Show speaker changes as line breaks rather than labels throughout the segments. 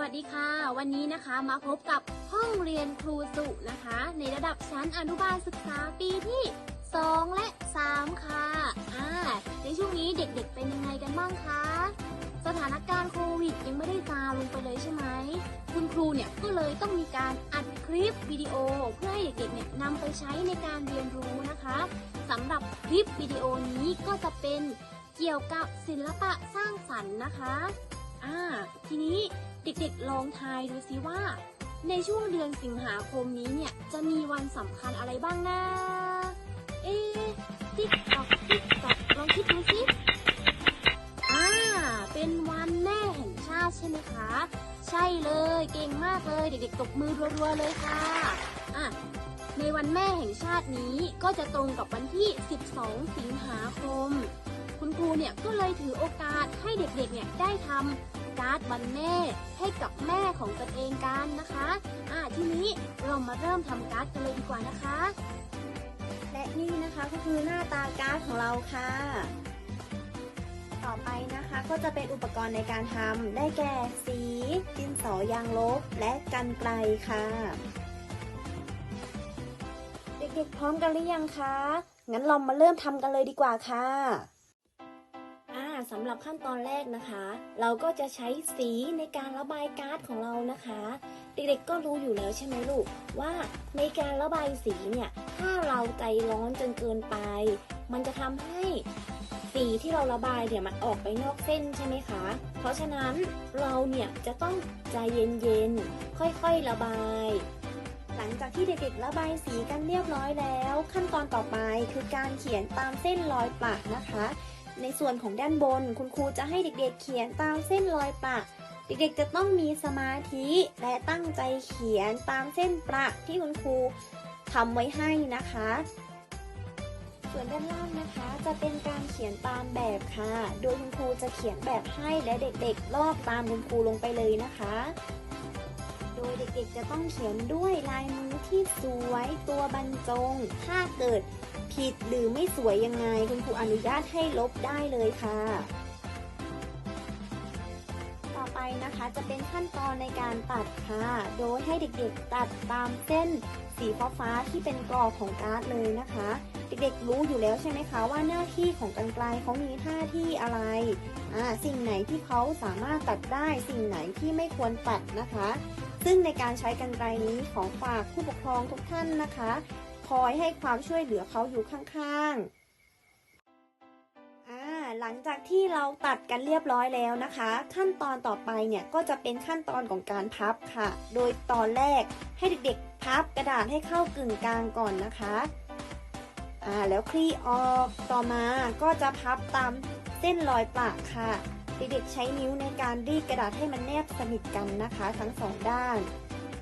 วัสดีค่ะ วันนี้นะคะมาพบกับห้องเรียนครูสุนะคะ ในระดับชั้นอนุบาลศึกษาปีที่ 2 และ 3 ค่ะอ่าในช่วงนี้เด็กๆเป็นยังไงกันบ้างคะสถานการณ์โควิดยังไม่ได้ซาลงไปเลยใช่ไหมคุณครูเนี่ยก็เลยต้องมีการอัดคลิปวิดีโอ เพื่อให้เด็กๆเนี่ยนำไปใช้ในการเรียนรู้นะคะสำหรับคลิปวิดีโอนี้ก็จะเป็นเกี่ยวกับศิลปะสร้างสรรค์นะคะอ่าทีนี้ เด็กๆลองทายดูสิว่า ในช่วงเดือนสิงหาคมนี้เนี่ยจะมีวันสำคัญอะไรบ้างนะ เอ๊ติ๊กตอกติ๊กตอกลองคิดดูสิอ่าเป็นวันแม่แห่งชาติใช่ไหมคะ ใช่เลยเก่งมากเลยเด็กๆตบมือรัวๆเลยค่ะอะในวันแม่แห่งชาตินี้ก็จะตรงกับวันที่ 12 สิงหาคม คุณครูเนี่ยก็เลยถือโอกาสให้เด็กๆเนี่ยได้ทำ การ์ดวันแม่ ให้กับแม่ของตนเองกันนะคะอ่าทีนี้เรามาเริ่มทำการ์ดกันเลยดีกว่านะคะ
และนี่นะคะก็คือหน้าตาการ์ดของเราค่ะ ต่อไปนะคะก็จะเป็นอุปกรณ์ในการทำได้แก่สีดินสอยางลบและกันไกลค่ะ เด็กๆพร้อมกันหรือยังคะงั้นเรามาเริ่มทำกันเลยดีกว่าค่ะ สำหรับขั้นตอนแรกนะคะ เราก็จะใช้สีในการระบายการ์ดของเรานะคะ เด็กๆก็รู้อยู่แล้วใช่ไหมลูก ว่าในการระบายสีเนี่ยถ้าเราใจร้อนจนเกินไป มันจะทำให้สีที่เราระบายเนี่ยมันออกไปนอกเส้นใช่ไหมคะ เพราะฉะนั้นเราเนี่ยจะต้องใจเย็นๆค่อยๆระบายหลังจากที่เด็กๆระบายสีกันเรียบร้อยแล้ว ขั้นตอนต่อไปคือการเขียนตามเส้นรอยปะนะคะ ในส่วนของด้านบน คุณครูจะให้เด็กๆเขียนตามเส้นรอยปะเด็กๆจะต้องมีสมาธิและตั้งใจเขียนตามเส้นประที่คุณครูทำไว้ให้นะคะ ส่วนด้านล่างนะคะจะเป็นการเขียนตามแบบค่ะ โดยคุณครูจะเขียนแบบให้และเด็กๆ ลอกตามคุณครูลงไปเลยนะคะ โดยเด็กๆจะต้องเขียนด้วยลายมือที่สวยตัวบรรจง ถ้าเกิด ผิดหรือไม่สวยยังไง คุณครูอนุญาตให้ลบได้เลยค่ะ ต่อไปนะคะจะเป็นขั้นตอนในการตัดค่ะ โดยให้เด็กๆตัดตามเส้นสีฟ้าที่เป็นกรอบของการ์ดเลยนะคะ เด็กๆรู้อยู่แล้วใช่ไหมคะว่าหน้าที่ของกรรไกรเขามีหน้าที่อะไรอ่าสิ่งไหนที่เขาสามารถตัดได้สิ่งไหนที่ไม่ควรตัดนะคะ ซึ่งในการใช้กรรไกรนี้ของฝากผู้ปกครองทุกท่านนะคะ คอยให้ความช่วยเหลือเขาอยู่ข้างๆหลังจากที่เราตัดกันเรียบร้อยแล้วนะคะ ขั้นตอนต่อไปเนี่ยก็จะเป็นขั้นตอนของการพับค่ะ โดยตอนแรกให้เด็กๆ พับกระดาษให้เข้ากึ่งกลางก่อนนะคะอ่าแล้วคลี่ออกต่อมาก็จะพับตามเส้นรอยปะค่ะ เด็กๆใช้นิ้วในการรีดกระดาษให้มันแนบสนิทกันนะคะ ทั้งสองด้าน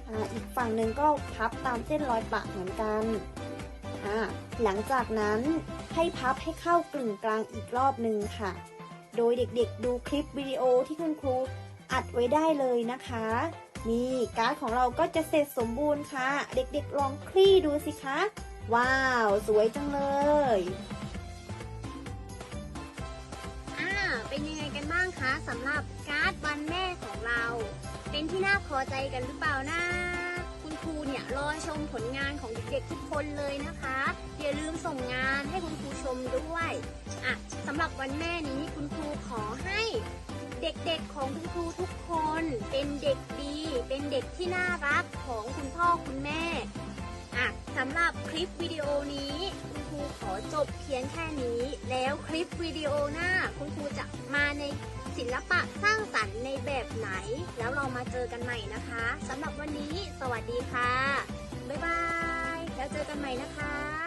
อ่าอีกฝั่งหนึ่งก็พับตามเส้นรอยปะเหมือนกันอ่าหลังจากนั้นให้พับให้เข้ากึ่งกลางอีกรอบหนึ่งค่ะ โดยเด็กๆดูคลิปวิดีโอที่คุณครูอัดไว้ได้เลยนะคะ นี่การ์ดของเราก็จะเสร็จสมบูรณ์ค่ะ เด็กๆลองคลี่ดูสิคะ ว้าว สวยจังเลย
อ่าเป็นยังไงกันบ้างคะสำหรับการ์ดวันแม่ของเรา เป็นที่น่าพอใจกันหรือเปล่านะคุณครูเนี่ยรอชมผลงานของเด็กๆทุกคนเลยนะคะ อย่าลืมส่งงานให้คุณครูชมด้วยอะสำหรับวันแม่นี้คุณครูขอให้เด็กๆของคุณครูทุกคน เป็นเด็กดี เป็นเด็กที่น่ารักของคุณพ่อคุณแม่ อะสำหรับคลิปวิดีโอนี้คุณครูขอจบเพียงแค่นี้ แล้วคลิปวิดีโอหน้าคุณครูจะมาในศิลปะสร้างสรรค์ในแบบไหน แล้วเรามาเจอกันใหม่นะคะสำหรับวันนี้ สวัสดีค่ะ บ๊ายบาย แล้วเจอกันใหม่นะคะ